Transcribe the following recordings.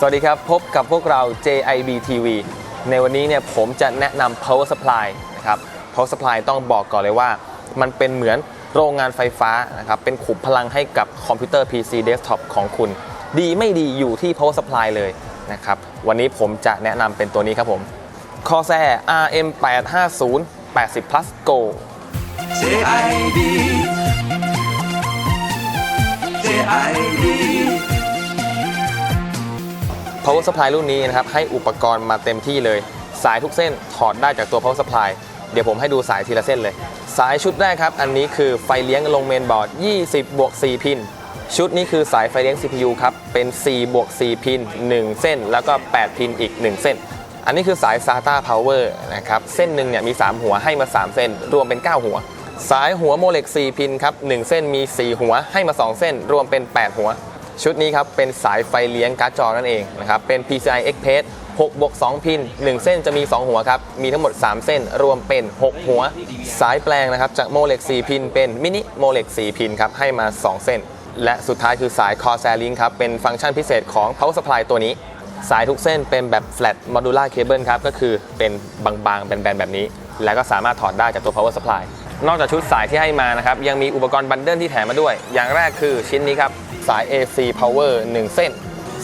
สวัสดีครับ พบกับพวกเรา JIB TV ในวันนี้เนี่ยผมจะแนะนำ power supply นะครับ power supply ต้องบอกก่อนเลยว่า มันเป็นเหมือนโรงงานไฟฟ้านะครับ เป็นขุมพลังให้กับคอมพิวเตอร์ PC desktop ของคุณ ดีไม่ดีอยู่ที่ power supply เลยนะครับ วันนี้ผมจะแนะนำเป็นตัวนี้ครับผม Corsair RM850 80 plus Go JID JID power supply รุ่นนี้นะครับให้อุปกรณ์มาเต็มที่เลย สายทุกเส้นถอดได้จากตัว power supply เดี๋ยวผมให้ดูสายทีละเส้นเลย สายชุดแรกครับ อันนี้คือไฟเลี้ยงลงเมนบอร์ด 20 บวก 4 พิน ชุดนี้คือสายไฟเลี้ยง CPU ครับ เป็น 4 บวก 4 พิน 1 เส้น แล้วก็ 8 พินอีก 1 เส้น อันนี้คือสาย SATA Power นะครับ เส้นหนึ่งเนี่ยมี 3 หัวให้มา 3 เส้น รวมเป็น 9 หัว สายหัวโมเลก4พินครับ 1 เส้นมี 4 หัวให้มา 2 เส้น รวมเป็น 8 หัว ชุดนี้ครับเป็นสายไฟเลี้ยงการ์ดจอนั่นเองนะครับเป็น PCI Express 6บวก2พิน 1 เส้นจะมี 2 หัวครับ มีทั้งหมด 3 เส้น รวมเป็น 6 หัว สายแปลงนะครับ จากโมเลก4พิน เป็นมินิโมเลก4พินครับ ให้มา 2 เส้น และสุดท้ายคือสาย Corsair Link ครับ เป็นฟังก์ชันพิเศษของ Power Supply ตัวนี้ สายทุกเส้นเป็นแบบ flat modular cable ครับ ก็คือเป็นบางๆ แบนๆ แบบนี้ แล้วก็สามารถถอดได้จากตัว power supply นอกจากชุดสายที่ให้มานะครับ ยังมีอุปกรณ์บันเดิลที่แถมมาด้วย อย่างแรกคือชิ้นนี้ครับ สาย AC power 1 เส้น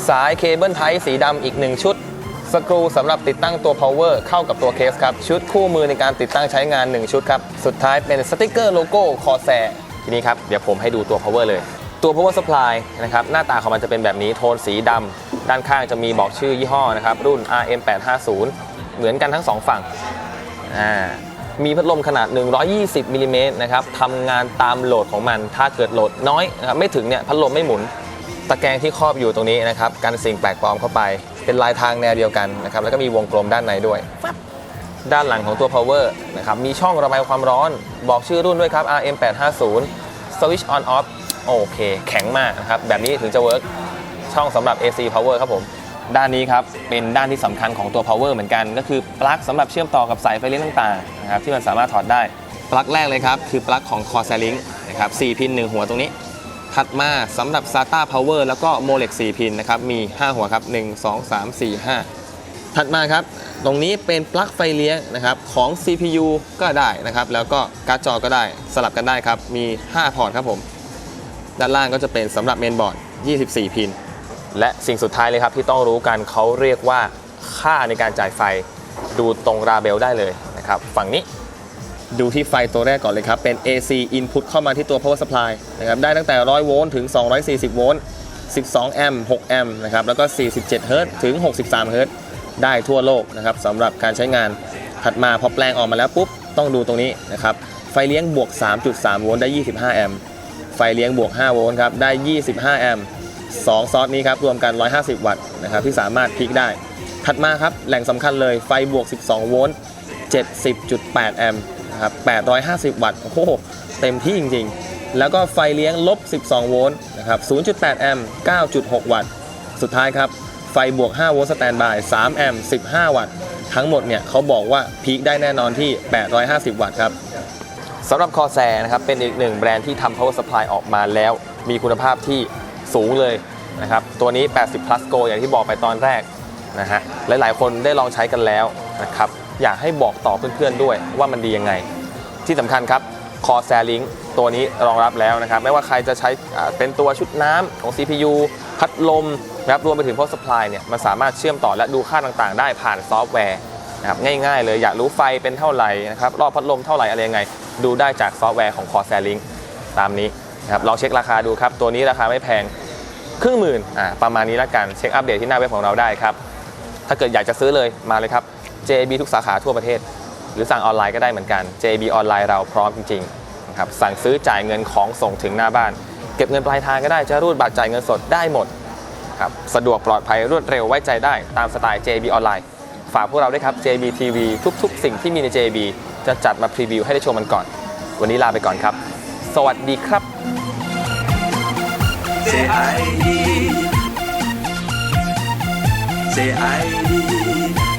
สายเคเบิลไทสีดำอีก 1 ชุด สกรูสำหรับติดตั้งตัว power เข้ากับตัวเคสครับ ชุดคู่มือในการติดตั้งใช้งาน 1 ชุดครับ สุดท้ายเป็นสติกเกอร์โลโก้ Corsair ทีนี้ครับ เดี๋ยวผมให้ดูตัว power เลย ตัว power supply นะครับหน้าตาของมันจะเป็นแบบนี้โทนสีดำด้านข้างจะมีบอกชื่อยี่ห้อนะครับรุ่น RM850 เหมือนกันทั้ง 2 ฝั่งอ่า มีพัดลมขนาด 120มิลลิเมตรนะครับทำงานตามโหลดของมัน ถ้าเกิดโหลดน้อยนะครับไม่ถึงเนี่ยพัดลมไม่หมุน ตะแกรงที่ครอบอยู่ตรงนี้นะครับกันสิ่งแปลกปลอมเข้าไป เป็นลายทางแนวเดียวกันนะครับแล้วก็มีวงกลมด้านในด้วย ด้านหลังของตัว power นะครับมีช่องระบายความร้อน บอกชื่อรุ่นด้วยครับ RM850 switch on off โอเค แข็งมากนะครับแบบนี้ถึงจะเวิร์กช่องสำหรับ AC power ครับผม ด้านนี้ครับเป็นด้านที่สำคัญของตัว power เหมือนกัน ก็คือปลั๊กสำหรับเชื่อมต่อกับสายไฟเลี้ยงต่างๆนะครับที่มันสามารถถอดได้ปลั๊กแรกเลยครับคือปลั๊กของ Corsair Link นะครับ4พิน 1 หัวตรงนี้ ถัดมาสำหรับ SATA Power แล้วก็ Molex 4 พินนะครับมี 5 หัวครับ 1 2 3 4 5 ถัดมาครับ ตรงนี้เป็นปลั๊กไฟเลี้ยงนะครับของ CPU ก็ได้นะครับ แล้วก็การ์ดจอก็ได้สลับกันได้ครับ มี 5 พอร์ตครับผม ด้านล่างก็จะเป็นสำหรับเมนบอร์ด 24 พิน และสิ่งสุดท้ายเลยครับที่ต้องรู้กันเขาเรียกว่าค่าในการจ่ายไฟดูตรงราเบลได้เลยนะครับฝั่งนี้ดูที่ไฟตัวแรกก่อนเลยครับ เป็น AC input เข้ามาที่ตัว power supply นะครับได้ตั้งแต่ 100 โวลต์ถึง 240 โวลต์ 12 แอมป์ 6 แอมป์นะครับแล้วก็ 47 เฮิรตซ์ถึง 63 เฮิรตซ์ได้ทั่วโลกนะครับสำหรับการใช้งานถัดมาพอแปลงออกมาแล้วปุ๊บ ต้องดูตรงนี้นะครับ ไฟเลี้ยงบวก 3.3 โวลต์ได้ 25 แอมป์ไฟเลี้ยงบวก 5 โวลต์ครับได้ 25 แอมป์ สองซอสนี้ครับรวมกัน 150 วัตต์นะครับที่สามารถพลิกได้ ถัดมาครับแหล่งสำคัญเลยไฟบวก 12 โวลต์70.8 แอมป์นะครับ850 วัตต์โอ้โหเต็มที่จริง ๆ แล้วก็ไฟเลี้ยงลบ 12 โวลต์นะครับ0.8 แอมป์9.6 วัตต์ สุดท้ายครับ ไฟบวก 5 โวลต์สแตนบาย 3 แอมป์15 วัตต์ ทั้งหมดเนี่ยเขาบอกว่าพีคได้แน่นอนที่ 850 วัตต์ครับสำหรับ Corsair นะครับเป็นอีกหนึ่งแบรนด์ที่ทำ power supply ออกมาแล้ว มีคุณภาพที่ สูงเลยนะครับตัวนี้ 80 plus go อย่างที่บอกไปตอนแรกนะฮะหลายๆ คนได้ลองใช้กันแล้วนะครับอยากให้บอกต่อเพื่อนๆด้วยว่ามันดียังไง ที่สำคัญครับ Corsair Link ตัวนี้รองรับแล้วนะครับไม่ว่าใครจะใช้เป็นตัวชุดน้ำของ CPU พัดลมนะครับรวมไปถึง power supply เนี่ยมันสามารถเชื่อมต่อและดูค่าต่างๆ ได้ผ่านซอฟต์แวร์นะครับง่ายๆ เลยอยากรู้ไฟเป็นเท่าไหร่นะครับรอบพัดลมเท่าไหร่อะไรยังไง ดูได้จากซอฟต์แวร์ของ Corsair Link ตามนี้นะครับลองเช็คราคาดูครับตัวนี้ราคาไม่แพง ครึ่งหมื่นอ่าประมาณนี้ละกันเช็คอัปเดตที่หน้าเว็บของเราได้ครับ ถ้าเกิดอยากจะซื้อเลยมาเลยครับ JB ทุกสาขาทั่วประเทศ หรือสั่งออนไลน์ก็ได้เหมือนกัน JB ออนไลน์เราพร้อมจริงๆนะครับสั่งซื้อจ่ายเงินของส่งถึงหน้าบ้าน เก็บเงินปลายทางก็ได้จะรูดบัตรจ่ายเงินสดได้หมดครับสะดวกปลอดภัยรวดเร็วไว้ใจได้ตามสไตล์ JB ออนไลน์ฝากพวกเราด้วยครับ JB TV ทุกๆ สิ่งที่มีใน JB จะจัดมาพรีวิวให้ได้ชมมันก่อน วันนี้ลาไปก่อนครับ สวัสดีครับ 谁爱你谁爱你